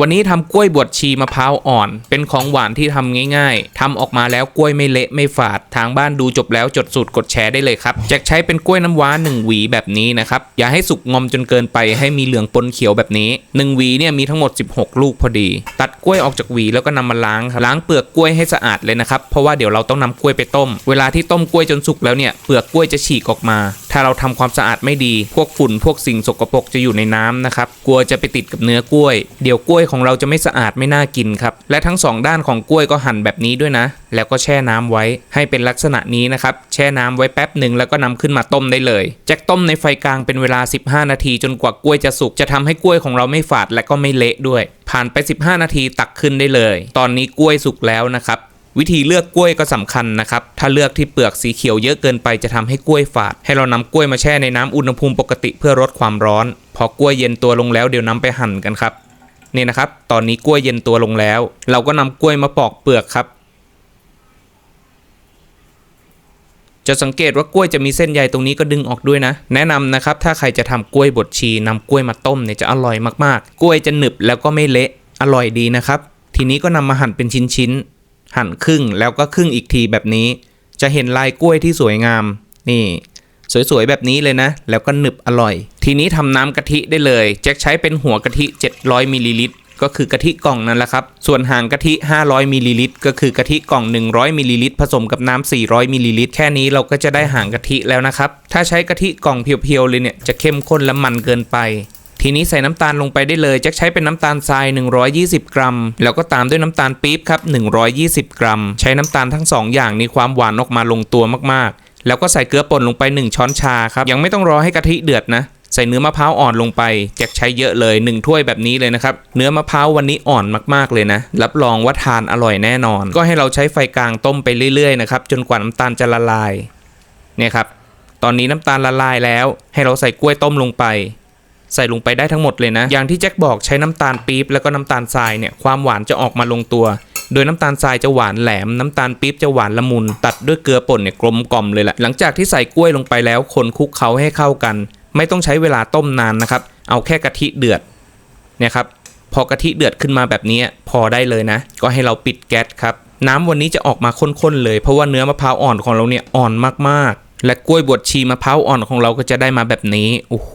วันนี้ทำกล้วยบวชชีมะพร้าวอ่อน เป็นของหวานที่ทำง่ายๆทำออกมาแล้วกล้วยไม่เละไม่ฝาด ทางบ้านดูจบแล้วจดสูตรกดแชร์ได้เลยครับจ็คใช้เป็นกล้วยน้ำว้าหนึ่งหวีแบบนี้นะครับ อย่าให้สุกงอมจนเกินไปให้มีเหลืองปนเขียวแบบนี้หนึ่งหวีเนี่ยมีทั้งหมด 16 ลูกพอดี ตัดกล้วยออกจากหวีแล้วก็นำมาล้างล้างเปลือกกล้วยให้สะอาดเลยนะครับเพราะว่าเดี๋ยวเราต้องนำกล้วยไปต้ม เวลาที่ต้มกล้วยจนสุกแล้วเนี่ยเปลือกกล้วยจะฉีกออกมา ถ้าเราทำความสะอาดไม่ดี พวกฝุ่นพวกสิ่งสกปรกจะอยู่ในน้ำนะครับกลัวจะไปติดกับเนื้อกล้วยเดี๋ยวกล้วยของเราจะไม่สะอาดไม่น่ากินครับ และทั้งสองด้านของกล้วยก็หั่นแบบนี้ด้วยนะ แล้วก็แช่น้ำไว้ให้เป็นลักษณะนี้นะครับ แช่น้ำไว้แป๊บหนึ่งแล้วก็นำขึ้นมาต้มได้เลยแจ็คต้มในไฟกลางเป็นเวลา 15 นาที จนกว่ากล้วยจะสุกจะทำให้กล้วยของเราไม่ฝาดและก็ไม่เละด้วย ผ่านไป 15 นาทีตักขึ้นได้เลย ตอนนี้กล้วยสุกแล้วนะครับวิธีเลือกกล้วยก็สำคัญนะครับ ถ้าเลือกที่เปลือกสีเขียวเยอะเกินไปจะทำให้กล้วยฝาด ให้เรานำกล้วยมาแช่ในน้ำอุณหภูมิปกติเพื่อลดความร้อน พอกล้วยเย็นตัวลงแล้วเดี๋ยวนำไปหั่นกันครับ นี่นะครับ ตอนนี้กล้วยเย็นตัวลงแล้ว เราก็นำกล้วยมาปอกเปลือกครับ จะสังเกตว่ากล้วยจะมีเส้นใยตรงนี้ก็ดึงออกด้วยนะ แนะนำนะครับ ถ้าใครจะทำกล้วยบดชีนำกล้วยมาต้มเนี่ยจะอร่อยมากๆ กล้วยจะหนึบแล้วก็ไม่เละอร่อยดีนะครับ ทีนี้ก็นำมาหั่นเป็นชิ้นๆหั่นครึ่งแล้วก็ครึ่งอีกทีแบบนี้ จะเห็นลายกล้วยที่สวยงามนี่ สวยๆ แบบนี้เลยนะ แล้วก็หนึบอร่อย ทีนี้ทำน้ำกะทิได้เลยแจ็คใช้เป็นหัวกะทิ 700มิลลิลิตรก็คือกะทิกล่องนั่นแหละครับ ส่วนหางกะทิ 500มิลลิลิตรก็คือกะทิกล่อง 100มิลลิลิตรผสมกับน้ำ400มิลลิลิตรแค่นี้เราก็จะได้หางกะทิแล้วนะครับ ถ้าใช้กะทิกล่องเพียวๆเลยเนี่ยจะเข้มข้นและมันเกินไป ทีนี้ใส่น้ำตาลลงไปได้เลยแจ็คใช้เป็นน้ำตาลทราย 120 กรัม แล้วก็ตามด้วยน้ำตาลปี๊บครับ 120 กรัม ใช้น้ำตาลทั้ง 2 อย่างนี้ความหวานออกมาลงตัวมากๆ แล้วก็ใส่เกลือป่นลงไป 1 ช้อนชาครับยังไม่ต้องรอให้กะทิเดือดนะใส่เนื้อมะพร้าวอ่อนลงไปแจ็คใช้เยอะเลย 1 ถ้วยแบบนี้เลยนะครับ เนื้อมะพร้าววันนี้อ่อนมากๆเลยนะ รับรองว่าทานอร่อยแน่นอน ก็ให้เราใช้ไฟกลางต้มไปเรื่อยๆนะครับจนกว่าน้ำตาลจะละลายเนี่ยครับตอนนี้น้ำตาลละลายแล้ว ให้เราใส่กล้วยต้มลงไป ใส่ลงไปได้ทั้งหมดเลยนะ อย่างที่แจ็คบอกใช้น้ำตาลปี๊บแล้วก็น้ำตาลทรายเนี่ยความหวานจะออกมาลงตัว โดยน้ำตาลทรายจะหวานแหลม น้ำตาลปี๊บจะหวานละมุน ตัดด้วยเกลือป่นเนี่ยกลมกล่อมเลยแหละหลังจากที่ใส่กล้วยลงไปแล้ว คนคลุกเคล้าให้เข้ากัน ไม่ต้องใช้เวลาต้มนานนะครับ เอาแค่กะทิเดือดเนี่ยครับพอกะทิเดือดขึ้นมาแบบนี้พอได้เลยนะ ก็ให้เราปิดแก๊สครับน้ำวันนี้จะออกมาข้นๆเลย เพราะว่าเนื้อมะพร้าวอ่อนของเราเนี่ยอ่อนมากๆ และกล้วยบวชชีมะพร้าวอ่อนของเราก็จะได้มาแบบนี้โอ้โห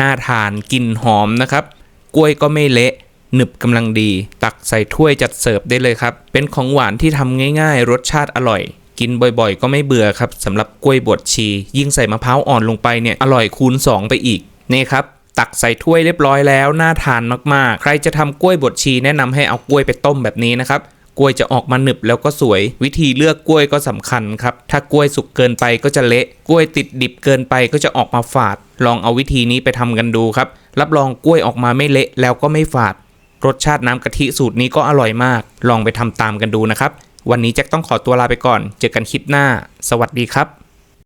น่าทานกลิ่นหอมนะครับ กล้วยก็ไม่เละ หนึบกำลังดี ตักใส่ถ้วยจัดเสิร์ฟได้เลยครับ เป็นของหวานที่ทำง่ายๆ รสชาติอร่อย กินบ่อยๆ ก็ไม่เบื่อครับสำหรับกล้วยบวชชี ยิ่งใส่มะพร้าวอ่อนลงไปเนี่ยอร่อยคูณ 2 ไปอีกนี่ครับตักใส่ถ้วยเรียบร้อยแล้วน่าทานมากๆ ใครจะทำกล้วยบดชีแนะนำให้เอากล้วยไปต้มแบบนี้นะครับกล้วยจะออกมาหนึบแล้วก็สวย วิธีเลือกกล้วยก็สำคัญครับ ถ้ากล้วยสุกเกินไปก็จะเละกล้วยติดดิบเกินไปก็จะออกมาฝาด ลองเอาวิธีนี้ไปทำกันดูครับ รับรองกล้วยออกมาไม่เละแล้วก็ไม่ฝาด รสชาติน้ำกะทิสูตรนี้ก็อร่อยมาก ลองไปทำตามกันดูนะครับ วันนี้แจ็คต้องขอตัวลาไปก่อน เจอกันคลิปหน้า สวัสดีครับ